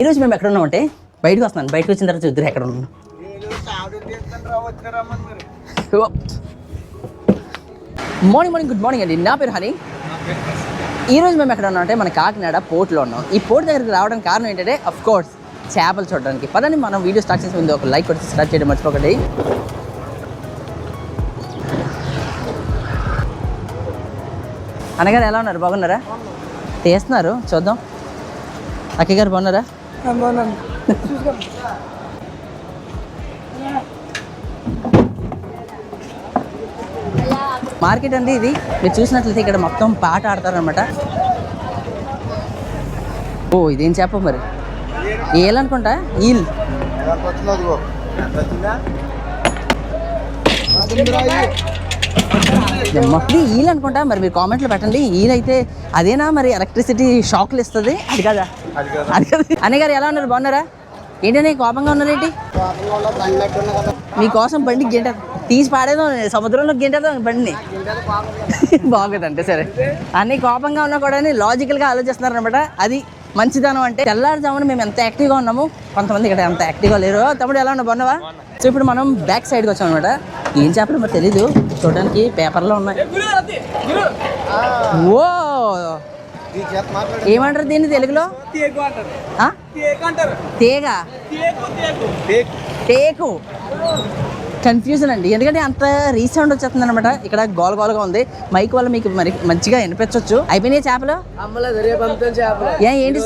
ఈరోజు మేము ఎక్కడ ఉన్నామంటే బయటకు వస్తున్నాను బయటకు వచ్చిన తర్వాత చూద్దరు ఎక్కడ ఉన్నాను మార్నింగ్ మార్నింగ్ గుడ్ మార్నింగ్ అండి. నా పేరు హనీ. ఈరోజు మేము ఎక్కడ ఉన్నాం అంటే మన కాకినాడ పోర్ట్లో ఉన్నాం. ఈ పోర్ట్ దగ్గరికి రావడానికి కారణం ఏంటంటే అఫ్ కోర్స్ చేపలు చూడడానికి. పదండి మనం వీడియో స్టార్ట్ చేసే ముందు ఒక లైక్ కొట్టి స్టార్ట్ చేయడం మర్చిపోకండి. అన్నగారు ఎలా ఉన్నారు? బాగున్నారా? తీస్తున్నారు? చూద్దాం. అక్కయ్య గారు బాగున్నారా? మార్కెట్ అండి ఇది. మీరు చూసినట్లయితే ఇక్కడ మొత్తం పాట ఆడతారనమాట ఓ ఇదేం చేప మరి? ఏలనుకుంటా ఈల్. ఇది ఈల్ అనుకుంటా మరి మీరు కామెంట్లో పెట్టండి. ఈల్ అయితే అదేనా మరి? ఎలక్ట్రిసిటీ షాక్లు ఇస్తుంది? అది కదా? అది కదా? అన్నయ్య గారు ఎలా ఉన్నారు? బాగున్నారా? ఏంటనే కోపంగా ఉన్నారేంటి మీకోసం బండి గింట తీసి పాడేదో సముద్రంలో గింటేదో బండిని. బాగుందంటే సరే. అన్ని కోపంగా ఉన్నా కూడా లాజికల్గా ఆలోచిస్తున్నారు అనమాట అది మంచిదనం అంటే తెల్లారుజామున మేము ఎంత యాక్టివ్గా ఉన్నాము కొంతమంది ఇక్కడ ఎంత యాక్టివ్గా లేరు. తమ్ముడు ఎలా ఉన్నావు? బాగున్నావా? సో ఇప్పుడు మనం బ్యాక్ సైడ్కి వచ్చాం అనమాట ఏం చేపలు మరి తెలీదు. చూడడానికి పేపర్లో ఉన్నాయి. ఓ! ఏమంటారు దీన్ని తెలుగులో? ఆ? తేగ టేకు కన్ఫ్యూజన్ అండి. ఎందుకంటే అంత రీసౌండ్ వచ్చేస్తుంది అనమాట ఇక్కడ గోల గోలగా ఉంది. మైక్ వల్ల మీకు మరి మంచిగా వినిపించవచ్చు అయిపోయినాయి చేపలు? ఏ ఏంటి?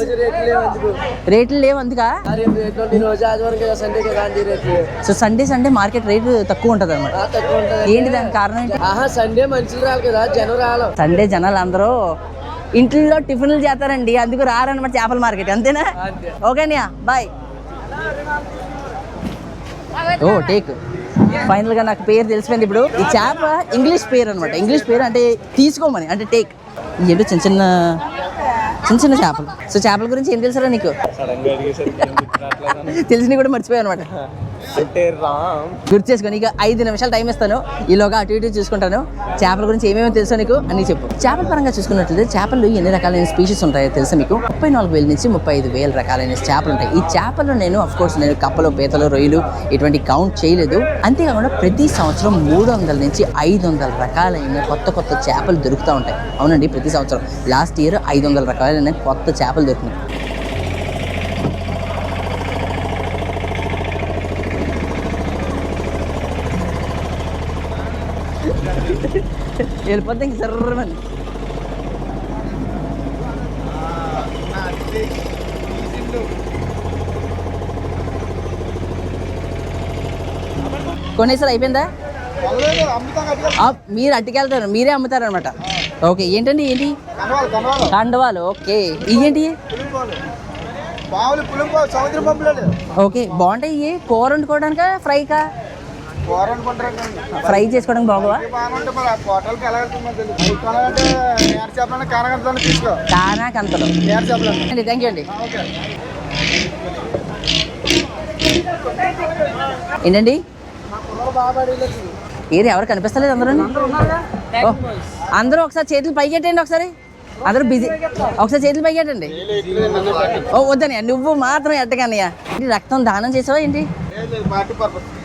రేట్లు లేవు అందుకు. So Sunday Sunday market rate తక్కువ ఉంటుంది అనమాట ఏంటి దానికి కారణం ఏంటి? సండే మంచిలు రాలి కదా జనం రాలం సండే జనాలు అందరూ ఇంట్లో టిఫిన్లు చేస్తారండి. అందుకు రారనమాట చేపల మార్కెట్. అంతేనా? అంతే. ఓకేనా బాయ్. ఓ టేక్. ఫైనల్గా నాకు పేరు తెలిసిపోయింది. ఇప్పుడు ఈ చేప ఇంగ్లీష్ పేరు అనమాట ఇంగ్లీష్ పేరు అంటే తీసుకోమని అంటే టేక్ ఏంటో చిన్న చిన్న చిన్న చిన్న చేపలు? సో చేపల గురించి ఏం తెలుసరా నీకు? తెలిసినవి కూడా మర్చిపోయావు అనమాట గుర్తు చేసుకొని ఇక ఐదు నిమిషాలు టైం ఇస్తాను. ఈలోగా అటు ఇటు చూసుకుంటాను. చేపల గురించి ఏమేమి తెలుసో నీకు అని చెప్పు. చేపల పరంగా చూసుకున్నట్లయితే చేపలు ఎన్ని రకాలైన స్పీషీస్ ఉంటాయో తెలుసా మీకు ముప్పై నాలుగు వేల నుంచి ముప్పై ఐదు వేల రకాలైన చేపలు ఉంటాయి. ఈ చేపలు నేను అఫ్ కోర్స్ నేను కప్పలు పీతలు రొయ్యలు ఇటువంటి కౌంట్ చేయలేదు. అంతేకాకుండా ప్రతి సంవత్సరం మూడు వందల నుంచి ఐదు వందల రకాలైన కొత్త కొత్త చేపలు దొరుకుతూ ఉంటాయి. అవునండి ప్రతి సంవత్సరం. లాస్ట్ ఇయర్ ఐదు వందల రకాలైన కొత్త చేపలు దొరికినాయి. వెళ్ళిపోతే ఇంక సర్రమని కొనేసారి అయిపోయిందా? మీరు అట్టుకెళ్తారు మీరే అమ్ముతారు అనమాట ఓకే ఏంటండి ఏంటి? కండవాలు ఓకే. ఇవేంటి ఓకే బాగుంటాయి ఇవి? కూర వండుకోవడానికా ఫ్రైకా? ఫ్రై చేసుకోవడానికి బాగోవా? బాగుంటే మరి. ఆ హోటల్కి ఎలా వెళ్తుందో తెలియదు. కొనాలంటే నేర చేపలన్నా కానగంటలో తీసుకో. కానా కంతలు నేర చేపలు అండి థ్యాంక్ యూ అండి. ఏంటండి? ఏది ఎవరు కనిపిస్తలేదు అందరూ? అందరూ ఒకసారి చేతులు పైకెట్టండి ఒకసారి. అందరూ బిజీ. ఒకసారి చేతులు పైకెట్టండి. ఓ వద్దనయ్య నువ్వు మాత్రం ఎట్టకన్నయ్య. రక్తం దానం చేసావా ఏంటి?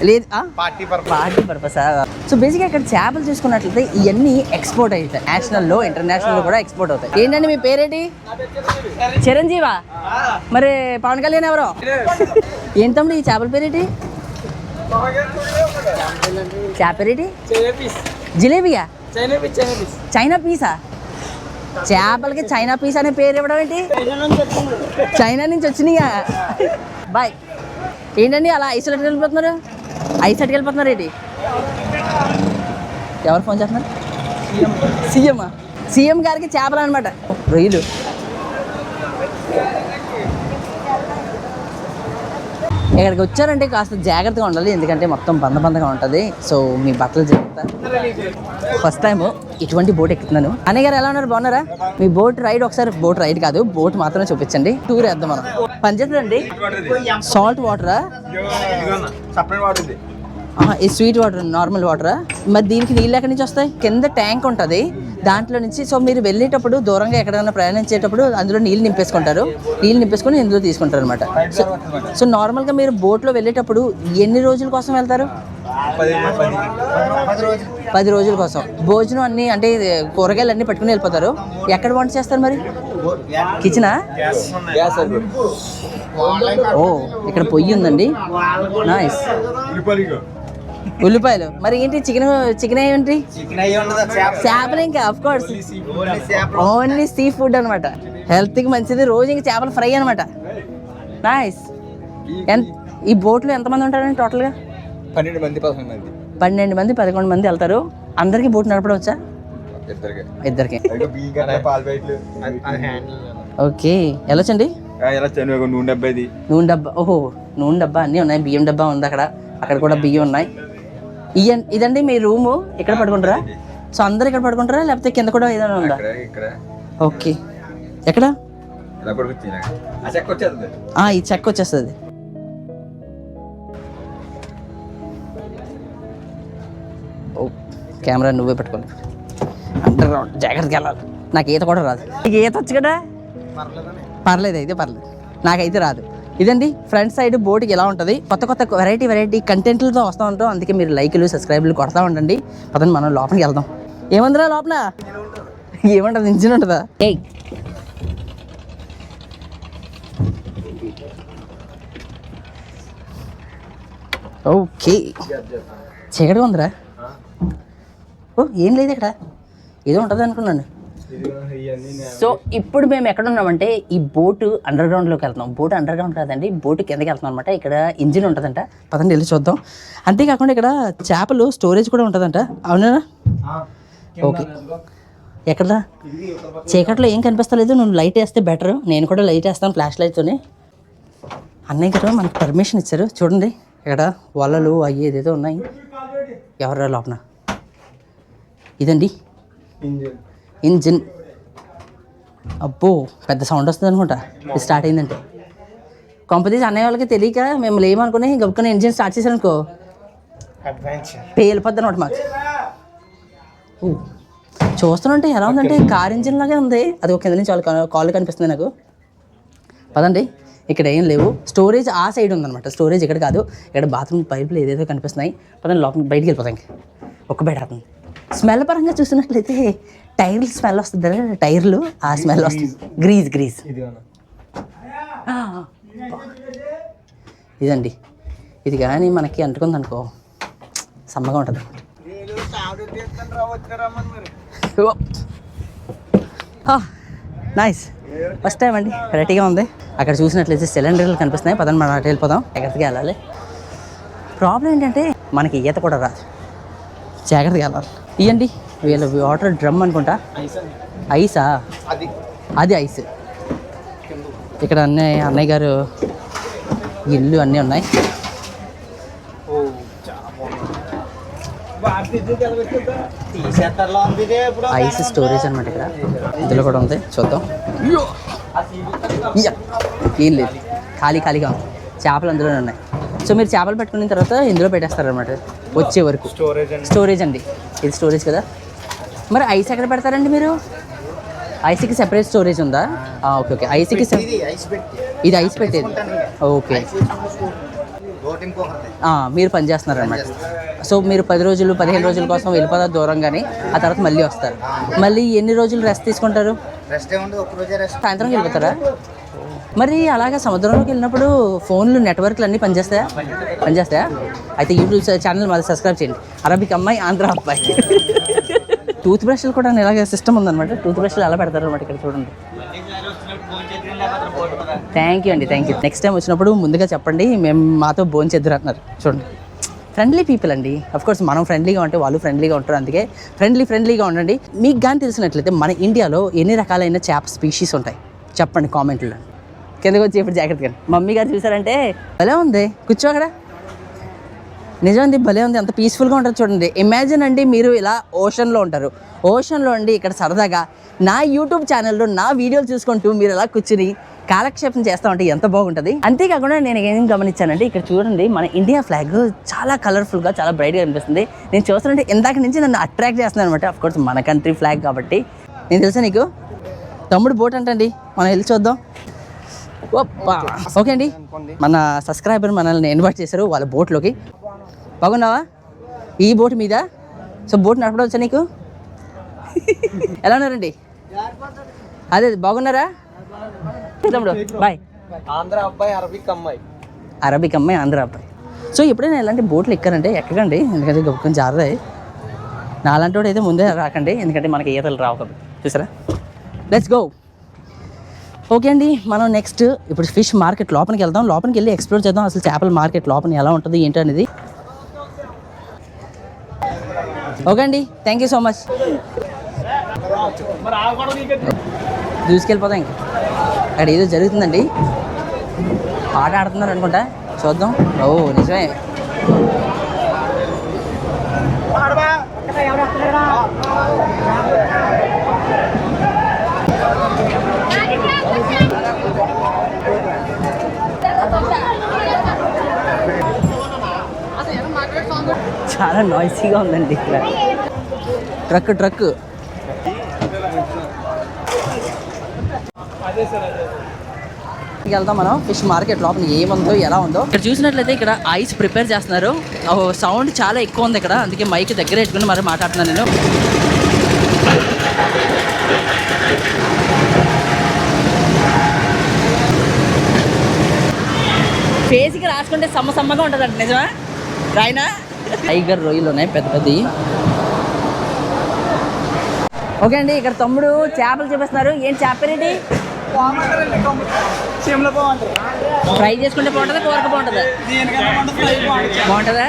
లేదు ఆ? పార్టీ పర్పస్ పార్టీ పర్పసా సో బేసిక్గా ఇక్కడ చేపలు చూసుకున్నట్లయితే ఇవన్నీ ఎక్స్పోర్ట్ అవుతాయి నేషనల్లో ఇంటర్నేషనల్లో కూడా ఎక్స్పోర్ట్ అవుతాయి. ఏంటండి మీ పేరేంటి? చిరంజీవా. మరి పవన్ కళ్యాణ్ ఎవరో? ఏం తమ్ముడు ఈ చేపల పేరేంటి? చేప పేరేంటి? చైనా పీస్ జిలేబియా చైనా పీసా? చేపలకి చైనా పీస్ అనే పేరు ఇవ్వడం ఏంటి? చైనా నుంచి వచ్చినాయా? బాయ్. ఏంటండి అలా ఐస్ అట్టుకు వెళ్ళిపోతున్నారు? ఐస్ అట్టుకు వెళ్ళిపోతున్నారు ఏంటి? ఎవరు ఫోన్ చేస్తున్నారు? సీఎం. సీఎం గారికి చేపలు అనమాట. రొయ్యలు. ఇక్కడికి వచ్చారంటే కాస్త జాగ్రత్తగా ఉండాలి ఎందుకంటే మొత్తం బంద బందగా ఉంటుంది. సో మీ బట్టలు జాగ్రత్త. ఫస్ట్ టైం ఇటువంటి బోట్ ఎక్కుతున్నాను. అన్నయ్య గారు ఎలా ఉన్నారు? బాగున్నారా? మీ బోట్ రైడ్ ఒకసారి బోట్ రైడ్ కాదు బోట్ మాత్రమే చూపించండి. టూర్ వేద్దాం మనం. పనిచేస్తుందండి సాల్ట్ వాటరా ఈ స్వీట్ వాటర్ నార్మల్ వాటరా? మరి దీనికి నీళ్ళు ఎక్కడి నుంచి వస్తాయి? కింద ట్యాంక్ ఉంటుంది. దాంట్లో నుంచి సో మీరు వెళ్ళేటప్పుడు దూరంగా ఎక్కడైనా ప్రయాణించేటప్పుడు అందులో నీళ్ళు నింపేసుకుంటారు. నీళ్ళు నింపేసుకొని ఇందులో తీసుకుంటారు అనమాట సో సో నార్మల్గా మీరు బోట్లో వెళ్ళేటప్పుడు ఎన్ని రోజుల కోసం వెళ్తారు? పది రోజుల కోసం. భోజనం అన్ని అంటే కూరగాయలు అన్ని పట్టుకుని వెళ్ళిపోతారు. ఎక్కడ వంట చేస్తారు మరి? కిచెనా? ఓ ఇక్కడ పొయ్యి ఉందండి. నైస్ ఉల్లిపాయలు. మరి ఏంటి చికెన్ చికెన్ ఏంటి? చేపలు ఇంకా of course only sea food అనమాట హెల్త్కి మంచిది. రోజు ఇంకా చేపల ఫ్రై అనమాట నైస్ ఎంత ఈ బోట్లో ఎంతమంది ఉంటారండి టోటల్గా పన్నెండు మంది పదకొండు మంది. పన్నెండు మంది పదకొండు మంది వెళ్తారు. అందరికీ బోట్ నడపడం వచ్చా ఇద్దరికి. ఓకే. వెళ్ళొచ్చండి నూనె డబ్బా. ఓహో నూనె డబ్బా. అన్నీ ఉన్నాయి. బియ్యం డబ్బా ఉంది అక్కడ. అక్కడ కూడా బియ్యం ఉన్నాయి. ఇదండి మీ రూము. ఇక్కడ పడుకుంటారా? సో అందరు ఇక్కడ పడుకుంటారా? లేకపోతే కింద కూడా ఏదైనా ఉందా? ఓకే. ఎక్కడ? ఈ చెక్క వచ్చేస్తుంది. ఓ కెమెరా నువ్వే పెట్టుకోవాలి అండర్ గ్రౌండ్ జాగ్రత్తగా వెళ్ళాలి. నాకు ఈత కూడా రాదు. నీకు ఈత వచ్చు కదా? పర్లేదు అయితే పర్లేదు. నాకైతే రాదు. ఇదండి ఫ్రంట్ సైడ్ బోట్కి ఎలా ఉంటుంది? కొత్త కొత్త వెరైటీ వెరైటీ కంటెంట్లతో వస్తూ ఉంటాం. అందుకే మీరు లైక్లు సబ్స్క్రైబ్లు కొడతా ఉండండి. పదండి మనం లోపలికి వెళ్దాం. ఏముందిరా లోపల? ఏముంటుంది? ఇంజిన్ ఉంటుందా? ఏ ఓకే. చీకటిగా ఉందిరా? ఓ ఏం లేదు ఇక్కడ. ఏదో ఉంటుంది అనుకున్నాను. సో ఇప్పుడు మేము ఎక్కడ ఉన్నామంటే ఈ బోటు అండర్ గ్రౌండ్లోకి వెళ్తున్నాం. బోట్ అండర్ గ్రౌండ్ కాదండి బోటు కిందకి వెళ్తున్నాం అనమాట ఇక్కడ ఇంజిన్ ఉంటుందంట. పదండి వెళ్ళి చూద్దాం. అంతేకాకుండా ఇక్కడ చేపలు స్టోరేజ్ కూడా ఉంటుందంట. అవునా? ఓకే. ఎక్కడ చీకట్లో ఏం కనిపిస్తలేదు. నువ్వు లైట్ వేస్తే బెటర్ నేను కూడా లైట్ వేస్తాను ఫ్లాష్ లైట్తోనే అన్నయ్య గారు మనకు పర్మిషన్ ఇచ్చారు. చూడండి. ఇక్కడ వలలు అవి ఏదేదో ఉన్నాయి. ఎవరు లోపల? ఇదండి. ఇంజిన్. అబ్బో పెద్ద సౌండ్ వస్తుంది అనుకుంటా ఇది స్టార్ట్ అయిందంటే. కొంపతీసి అన్నయ్య వాళ్ళకి తెలియక మేము లేమనుకుని గబుక్కుని ఇంజిన్ స్టార్ట్ చేశారనుకో. పేలిపోద్ది అనమాట మాకు. చూస్తుంటే ఎలా ఉందంటే కార్ ఇంజిన్ లాగే ఉంది. అది ఒక కింద నుంచి వాళ్ళ కాళ్ళు కనిపిస్తుంది నాకు. పదండి. ఇక్కడ ఏం లేవు. స్టోరేజ్ ఆ సైడ్ ఉందన్నమాట. స్టోరేజ్ ఇక్కడ కాదు. ఇక్కడ బాత్రూమ్ పైపులు ఏదేదో కనిపిస్తున్నాయి. పదండి లోపల బయటికి వెళ్ళిపోతాం ఇంక. ఒక్క బయట అవుతుంది స్మెల్ పరంగా చూసినట్లయితే టైర్లు స్మెల్ వస్తుంది టైర్లు ఆ స్మెల్ వస్తుంది. గ్రీజ్ గ్రీజ్ ఆ, ఇదండి. ఇది కానీ మనకి అంటుకుంది అనుకో సమ్మగా ఉంటుంది నైస్. ఫస్ట్ టైం అండి. రెడీగా ఉంది. అక్కడ చూసినట్లయితే సిలిండర్లు కనిపిస్తున్నాయి. పదండి మనం అటు వెళ్ళిపోదాం. జాగ్రత్తగా వెళ్ళాలి? ప్రాబ్లం ఏంటంటే మనకి ఈత కూడా రాదు. జాగ్రత్తగా వెళ్ళాలి ఇవ్వండి వీళ్ళ వాటర్ డ్రమ్ అనుకుంటా. ఐసా అది ఐస్. ఇక్కడ అన్నయ్య అన్నయ్య గారు ఇల్లు అన్నీ ఉన్నాయి. ఐస్ స్టోరేజ్ అనమాట ఇక్కడ. ఇందులో కూడా ఉంది. చూద్దాం. ఏం లేదు. ఖాళీ ఖాళీగా ఉంది. చేపలు అందులోనే ఉన్నాయి. సో మీరు చేపలు పెట్టుకున్న తర్వాత ఇందులో పెట్టేస్తారనమాట వచ్చే వరకు. స్టోరేజ్ అండి. స్టోరేజ్ అండి. ఇది స్టోరేజ్ కదా? మరి ఐస్ ఎక్కడ పెడతారండి మీరు? ఐస్కి సెపరేట్ స్టోరేజ్ ఉందా? ఆ, ఓకే ఓకే ఐస్కి ఇది ఐస్ పెట్టి. ఇది ఐస్ పెట్టేది. ఓకే మీరు పని చేస్తున్నారు అనమాట సో మీరు పది రోజులు పదిహేను రోజుల కోసం వెళ్ళిపోతారు దూరంగానే ఆ తర్వాత మళ్ళీ వస్తారు. మళ్ళీ ఎన్ని రోజులు రెస్ట్ తీసుకుంటారు? రెస్ట్ ఏముంది? ఒక రోజే రెస్ట్ సాయంత్రం వెళ్ళిపోతారా? మరి అలాగే సముద్రంలోకి వెళ్ళినప్పుడు ఫోన్లు నెట్వర్క్లు అన్నీ పనిచేస్తాయా? పనిచేస్తాయా? అయితే యూట్యూబ్ ఛానల్ మాది సబ్స్క్రైబ్ చేయండి. అరబిక్ అమ్మాయి ఆంధ్ర అబ్బాయి. టూత్ బ్రష్లు కూడా ఇలాగే సిస్టమ్ ఉందన్నమాట. టూత్ బ్రష్లు ఎలా పెడతారు అనమాట ఇక్కడ చూడండి. థ్యాంక్ యూ అండి థ్యాంక్ యూ నెక్స్ట్ టైం వచ్చినప్పుడు ముందుగా చెప్పండి మేము మాతో భోంచేద్దరు అంటున్నారు. చూడండి. ఫ్రెండ్లీ పీపుల్ అండి. కోర్స్ మనం ఫ్రెండ్లీగా ఉంటే వాళ్ళు ఫ్రెండ్లీగా ఉంటారు అందుకే ఫ్రెండ్లీ ఫ్రెండ్లీగా ఉండండి. మీకు కానీ తెలిసినట్లయితే మన ఇండియాలో ఎన్ని రకాలైన చేప స్పీషీస్ ఉంటాయి? చెప్పండి కామెంట్లో కిందకి వచ్చి ఇప్పుడు జాగ్రత్తగా మమ్మీ గారు చూసారంటే భలే ఉంది. కూర్చో అక్కడ. నిజం అండి భలే ఉంది. అంత పీస్ఫుల్గా ఉంటుంది చూడండి. ఇమాజిన్ అండి మీరు ఇలా ఓషన్లో ఉంటారు. ఓషన్లో అండి ఇక్కడ సరదాగా నా యూట్యూబ్ ఛానల్లో నా వీడియోలు చూసుకుంటూ మీరు ఇలా కూర్చుని కాలక్షేపం చేస్తా ఉంటే ఎంత బాగుంటుంది? అంతేకాకుండా నేను ఏం గమనించానంటే ఇక్కడ చూడండి మన ఇండియా ఫ్లాగ్ చాలా కలర్ఫుల్గా చాలా బ్రైట్గా అనిపిస్తుంది నేను చూస్తుంటే ఇందాక నుంచి నన్ను అట్రాక్ట్ చేస్తున్నాను అనమాట అఫ్కోర్స్ మన కంట్రీ ఫ్లాగ్ కాబట్టి. నేను తెలుసా నీకు? తమ్ముడు బోట్ అంటండి. మనం వెళ్ళి చూద్దాం. ఓకే అండి. మన సబ్స్క్రైబర్ మనల్ని ఇన్వైట్ చేశారు వాళ్ళ బోట్లోకి. బాగున్నావా? ఈ బోట్ మీద? సో బోట్ నడపడం వచ్చా నీకు? ఎలా ఉన్నారండి? అదే బాగున్నారా? తమ్ముడు బాయ్. ఆంధ్ర అబ్బాయి అరబిక్ అమ్మాయి. అరబిక్ అమ్మాయి ఆంధ్ర అబ్బాయి. సో ఎప్పుడైనా ఇలాంటి బోట్లు ఎక్కారంటే ఎక్కకండి ఎందుకంటే కొంచెం జారదాయి నాలాంటి వాడు అయితే ముందే రాకండి ఎందుకంటే మనకి ఈతలు రావు చూసారా? లెట్స్ గో ఓకే అండి మనం నెక్స్ట్ ఇప్పుడు ఫిష్ మార్కెట్ లోపలికి వెళ్దాం. లోపలికి వెళ్ళి ఎక్స్ప్లోర్ చేద్దాం. అసలు చేపల మార్కెట్ లోపల ఎలా ఉంటుంది ఏంటి అనేది. ఓకే అండి థ్యాంక్ యూ సో మచ్ దూసుకెళ్ళిపోతాం ఇంకా. అక్కడ ఏదో జరుగుతుందండి. పాట ఆడుతున్నారు అనుకుంటా. చూద్దాం. ఓ నిజమే. చాలా నాయిసీగా ఉందండి ఇక్కడ. ట్రక్ ట్రక్ వెళ్తాం మనం. ఫిష్ మార్కెట్ లోపల ఏముందో ఎలా ఉందో. ఇక్కడ చూసినట్లయితే ఇక్కడ ఐస్ ప్రిపేర్ చేస్తున్నారు. సౌండ్ చాలా ఎక్కువ ఉంది ఇక్కడ. అందుకే మైక్ దగ్గర పెట్టుకుని మరి మాట్లాడుతున్నాను నేను. ఫేస్కి రాసుకుంటే సమ్మ సమ్మగా ఉంటుందండి నిజమా? రాయినా? టైగర్ రొయ్యలు ఉన్నాయి పెద్ద పెద్దవి. ఓకే అండి ఇక్కడ తమ్ముడు చేపలు చూపిస్తున్నారు. ఏం చేపరేంటి ఫ్రై చేసుకుంటే బాగుంటుందా కూరక బాగుంటుందా? బాగుంటుందా?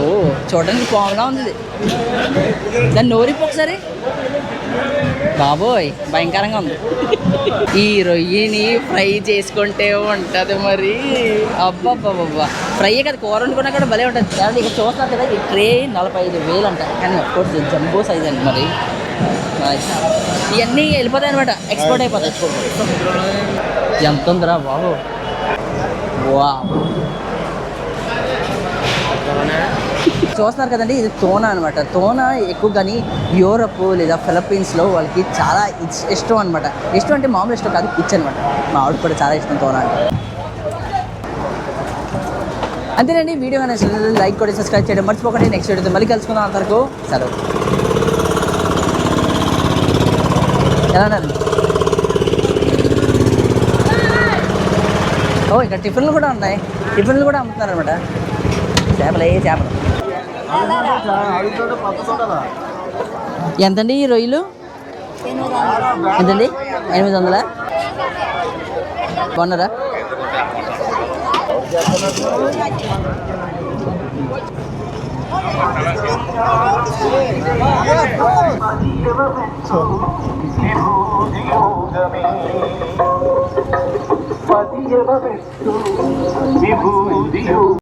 ఓ చూడడానికి పాములా ఉంది దాన్ని నోరిపో ఒకసారి. బాబోయ్ భయంకరంగా ఉంది. ఈ రొయ్యని ఫ్రై చేసుకుంటే ఉంటుంది మరి. అబ్బాబ్బాబ్బా ఫ్రై కదా కూర వండుకున్నా కూడా భలే ఉంటుంది. కాబట్టి ఇక్కడ చూస్తున్నారు కదా ఈ ట్రే నలభై ఐదు వేలు అంట. కానీ కోర్స్ జంబో సైజ్ అండి మరి. ఇవన్నీ వెళ్ళిపోతాయి అనమాట ఎక్స్పోర్ట్ అయిపోతాయి. ఎంత ఉందిరా బాబు? వా చూస్తున్నారు కదండి ఇది తోన అనమాట తోన ఎక్కువ కానీ యూరప్ లేదా ఫిలిప్పీన్స్లో వాళ్ళకి చాలా ఇష్టం అనమాట ఇష్టం అంటే మామూలు ఇష్టం కాదు పిచ్ అనమాట మా ఆవిడ కూడా చాలా ఇష్టం తోన అంటే అంతేనండి వీడియో కానీ లైక్ కూడా సబ్స్క్రైబ్ చేయడం మర్చిపోకండి. నెక్స్ట్ వీడియోతో మళ్ళీ కలుసుకుందాం అంతవరకు. సెలవు. ఎలా ఉన్నారు? ఓ ఇక్కడ టిఫిన్లు కూడా ఉన్నాయి. టిఫిన్లు కూడా అమ్ముతున్నారు అనమాట చేపలు ఏ చేపలు. ఎంతండి ఈ రొయ్యలు? ఎంతండి? ఎనిమిది వందలా? బాగున్నారా? విభూతియు